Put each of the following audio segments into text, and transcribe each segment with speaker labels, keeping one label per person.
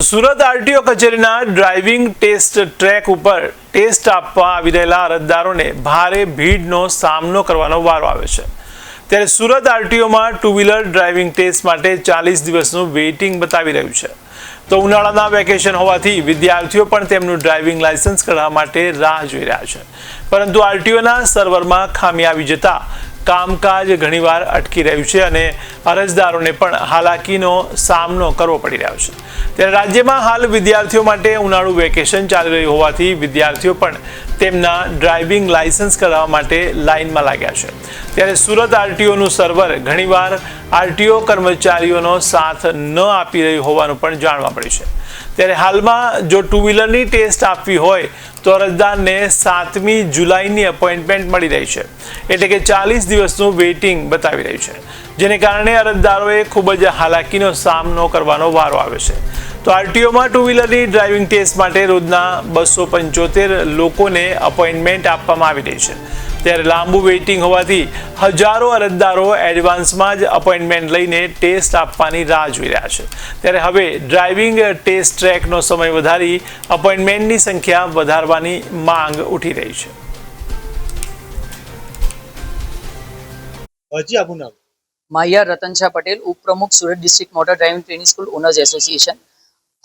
Speaker 1: Surat RTO કચેરીના driving test track ઉપર test આપવા આવી રહેલા અરજદારોને ભારે ભીડનો સામનો કરવાનો વારો આવે છે. ત્યારે સુરત આરટીઓમાં ટુ વ્હીલર ડ્રાઇવિંગ ટેસ્ટ માટે ચાલીસ દિવસનું વેઇટિંગ બતાવી રહ્યું છે. તો ઉનાળાના વેકેશન હોવાથી વિદ્યાર્થીઓ પણ તેમનું ડ્રાઇવિંગ લાયસન્સ કઢાવવા માટે રાહ જોઈ રહ્યા છે. પરંતુ આરટીઓના સર્વરમાં ખામી આવી જતા કામકાજ ઘણીવાર અટકી રહ્યું છે અને અરજદારોને પણ હાલાકીનો સામનો કરવો પડી રહ્યો છે. ત્યારે રાજ્યમાં હાલ વિદ્યાર્થીઓ માટે ઉનાળુ વેકેશન ચાલી રહ્યું હોવાથી વિદ્યાર્થીઓ પણ તેમના ડ્રાઇવિંગ લાયસન્સ કરાવવા માટે લાઇનમાં લાગ્યા છે. ત્યારે સુરત આરટીઓનું સર્વર ઘણીવાર આરટીઓ કર્મચારીઓનો સાથ ન આપી રહ્યું હોવાનું પણ જાણવા મળ્યું છે. ત્યારે હાલમાં જો ટુ વ્હીલરની ટેસ્ટ આપવી હોય તો અરજદારને સાતમી જુલાઈની અપોઇન્ટમેન્ટ મળી રહી છે. એટલે કે ચાલીસ દિવસનું વેઇટિંગ બતાવી રહ્યું છે. જેને કારણે અરજદારોએ ખૂબ જ હાલાકીનો સામનો કરવાનો વારો આવે છે. તો આરટીઓમાં ટુ વ્હીલરની ડ્રાઇવિંગ ટેસ્ટ માટે રોજના બસો પંચોતેર લોકોને અપોઇન્ટમેન્ટ આપવામાં આવી રહી છે. ત્યારે લાંબુ વેઇટિંગ હોવાથી હજારો અરજદારો એડવાન્સમાં જ અપોઇન્ટમેન્ટ લઈને ટેસ્ટ આપવાની રાહ જોઈ રહ્યા છે. ત્યારે હવે ડ્રાઇવિંગ ટેસ્ટ ટ્રેકનો સમય વધારી અપોઇન્ટમેન્ટની સંખ્યા વધારવાની માંગ ઉઠી રહી છે.
Speaker 2: હજી આપનું નામ?
Speaker 3: માહિયાર રતનશાહ પટેલ ઉપપ્રમુખ Surat district motor driving training school owners association.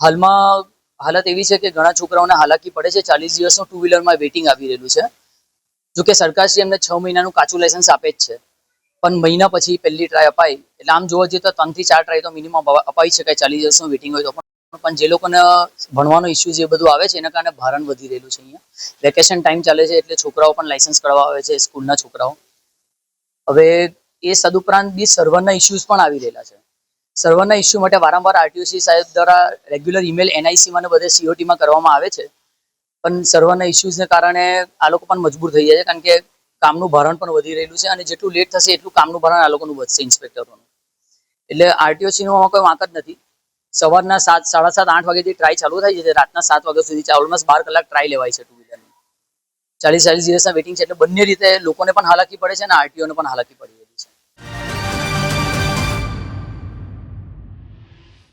Speaker 3: હાલમાં હાલત એવી છે કે ઘણા છોકરાઓને હાલાકી પડે છે. ચાલીસ દિવસનું ટુ વ્હીલરમાં વેઇટિંગ આવી રહેલું છે. જો કે સરકારશ્રી એમને છ મહિનાનું કાચું લાયસન્સ આપે જ છે. પણ મહિના પછી પહેલી ટ્રાય અપાય એટલે આમ જોવા જઈએ તો ત્રણથી ચાર ટ્રાય તો મિનિમમ અપાઈ શકાય. ચાલીસ દિવસનું વેઇટિંગ હોય તો પણ જે લોકોને ભણવાનો ઇસ્યુ જે બધું આવે છે, એના કારણે ભારણ વધી રહેલું છે અહીંયા. વેકેશન ટાઈમ ચાલે છે એટલે છોકરાઓ પણ લાયસન્સ કરવા આવે છે, સ્કૂલના છોકરાઓ. હવે એ સદુપરાંત બી સર્વરના ઇસ્યુઝ પણ આવી રહેલા છે. સર્વરના ઇસ્યુ માટે વારંવાર આરટીઓસી સાહેબ દ્વારા રેગ્યુલર ઈમેલ એનઆઈસીમાં ને બધે સીઓટીમાં કરવામાં આવે છે. પણ સર્વરના ઇસ્યુઝને કારણે આ લોકો પણ મજબૂર થઈ જાય છે, કારણ કે કામનું ભારણ પણ વધી રહેલું છે અને જેટલું લેટ થશે એટલું કામનું ભારણ આ લોકોનું વધશે, ઇન્સ્પેક્ટરોનું. એટલે આરટીઓસીનો કોઈ વાંક જ નથી. સવારના સાત, સાડા સાત, આઠ વાગ્યાથી ટ્રાય ચાલુ થાય છે, રાતના સાત વાગ્યા સુધી ઓલમોસ્ટ બાર કલાક ટ્રાય લેવાય છે ટુ વ્હીલરની ચાલીસ ચાલીસ દિવસના વેટિંગ છે, એટલે બંને રીતે લોકોને પણ હાલાકી પડે છે અને આરટીઓને પણ હાલાકી પડી છે.